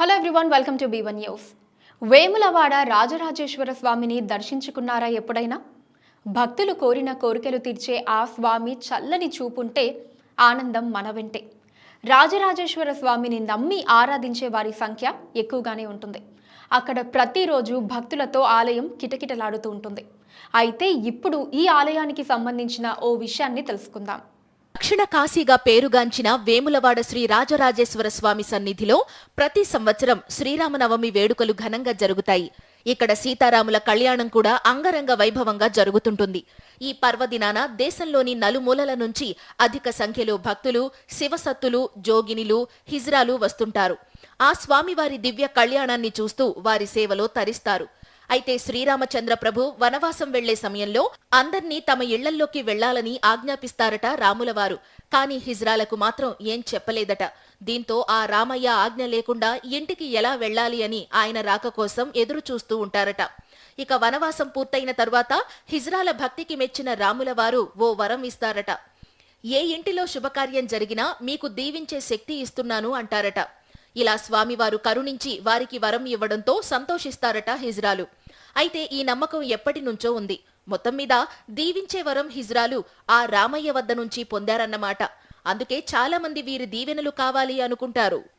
Hello everyone welcome to B one news Vemulawada Rajarajeshwara స్వామిని దర్శించుకున్నారా ఎప్పుడైనా? భక్తులు కోరిన కోరికలు తీర్చే ఆ స్వామి చల్లని చూపుంటే ఆనందం మన వెంటే. రాజరాజేశ్వర స్వామిని నమ్మి ఆరాధించే వారి సంఖ్య ఎక్కువగానే ఉంటుంది. అక్కడ ప్రతిరోజు భక్తులతో ఆలయం కిటకిటలాడుతూ ఉంటుంది. అయితే ఇప్పుడు ఈ ఆలయానికి సంబంధించిన ఓ విషయాన్ని తెలుసుకుందాం. దక్షిణ కాశీగా పేరుగాంచిన వేములవాడ శ్రీ రాజరాజేశ్వర స్వామి సన్నిధిలో ప్రతి సంవత్సరం శ్రీరామనవమి వేడుకలు ఘనంగా జరుగుతాయి. ఇక్కడ సీతారాముల కళ్యాణం కూడా అంగరంగ వైభవంగా జరుగుతుంటుంది. ఈ పర్వదినాన దేశంలోని నలుమూలల నుంచి అధిక సంఖ్యలో భక్తులు శివసత్తులు జోగినిలు హిజ్రాలు వస్తుంటారు. ఆ స్వామివారి దివ్య కళ్యాణాన్ని చూస్తూ వారి సేవలో తరిస్తారు. అయితే శ్రీరామచంద్ర ప్రభు వనవాసం వెళ్ళే సమయంలో అందర్నీ తమ ఇళ్ళల్లోకి వెళ్ళాలని ఆజ్ఞాపిస్తారట రాములవారు. కాని హిజ్రాలకు మాత్రం ఏం చెప్పలేదట. దీంతో ఆ రామయ్య ఆజ్ఞ లేకుండా ఇంటికి ఎలా వెళ్ళాలి అని ఆయన రాక కోసం ఎదురు చూస్తూ ఉంటారట. ఇక వనవాసం పూర్తయిన తర్వాత హిజ్రాల భక్తికి మెచ్చిన రాములవారు ఓ వరం ఇస్తారట. ఏ ఇంటిలో శుభకార్యం జరిగినా మీకు దీవించే శక్తి ఇస్తున్నాను అంటారట. ఇలా స్వామివారు కరుణించి వారికి వరం ఇవ్వడంతో సంతోషిస్తారట హిజ్రాలు. అయితే ఈ నమ్మకం ఎప్పటి నుంచో ఉంది. మొత్తం మీద దీవించే వరం హిజ్రాలు ఆ రామయ్య వద్ద నుంచి పొందారన్నమాట. అందుకే చాలా మంది వీరి దీవెనలు కావాలి అనుకుంటారు.